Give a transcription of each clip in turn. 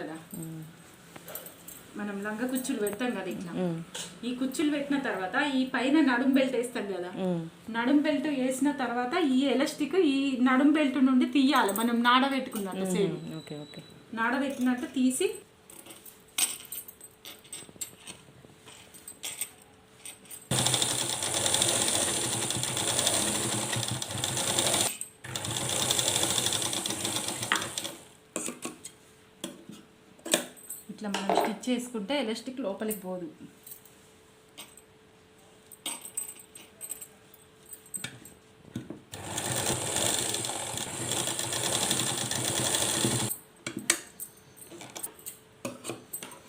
కదా. మనం లంగ కుచ్చులు పెడతాం కదా ఇట్లా. ఈ కుచ్చులు పెట్టిన తర్వాత ఈ పైన నడుం బెల్ట్ వేస్తాం కదా. నడుం బెల్ట్ వేసిన తర్వాత ఈ ఎలాస్టిక్ ఈ నడుం బెల్ట్ నుండి తీయాలి. మనం నాడబెట్టుకున్నట్టు సేమ్. నాడబెట్టినట్టు తీసి ఇట్లా మనం స్టిచ్ చేసుకుంటే ఎలాస్టిక్ లోపలికి పోదు.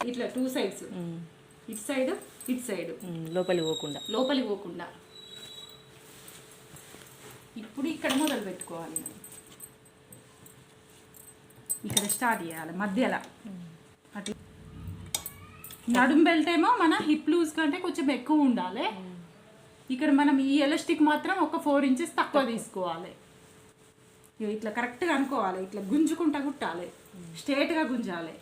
ఇట్లా టూ సైడ్స్. ఇటు సైడ్ ఇటు సైడ్. లోపలికి పోకుండా. లోపలికి పోకుండా. ఇప్పుడు ఇక్కడ మొదలు పెట్టుకోవాలి ఇక్కడ స్టార్ట్ చేయాలి మధ్యలో. అట్లా. నడుం బెల్ట్ ఏమో మన హిప్ లూజ్ కంటే కొంచెం ఎక్కువ ఉండాలి. ఇక్కడ మనం ఈ ఎలాస్టిక్ మాత్రం ఒక ఫోర్ ఇంచెస్ తక్కువ తీసుకోవాలి. ఇగో ఇట్లా కరెక్ట్గా అనుకోవాలి. ఇట్లా గుంజుకుంటా కుట్టాలి. స్ట్రేట్గా గుంజాలి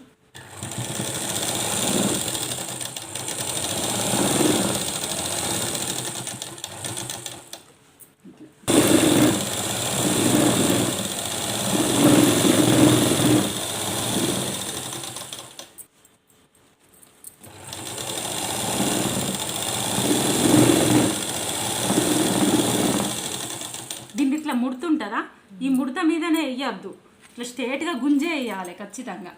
దీన్ని ఇట్లా ముడుతుంటుందా ఈ ముడత మీదనే వేయద్దు ఇట్లా స్ట్రేట్గా గుంజే వేయాలి ఖచ్చితంగా.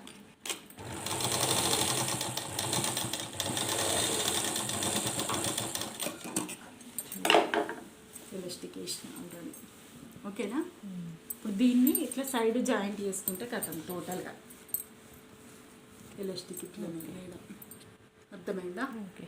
ఎలాస్టిక్ వేసిన ఆల్రెడీ ఓకేనా? ఇప్పుడు దీన్ని ఇట్లా సైడ్ జాయింట్ చేసుకుంటే కథం టోటల్గా. ఎలాస్టిక్ ఇట్లా వేయడం అర్థమైందా? ఓకే.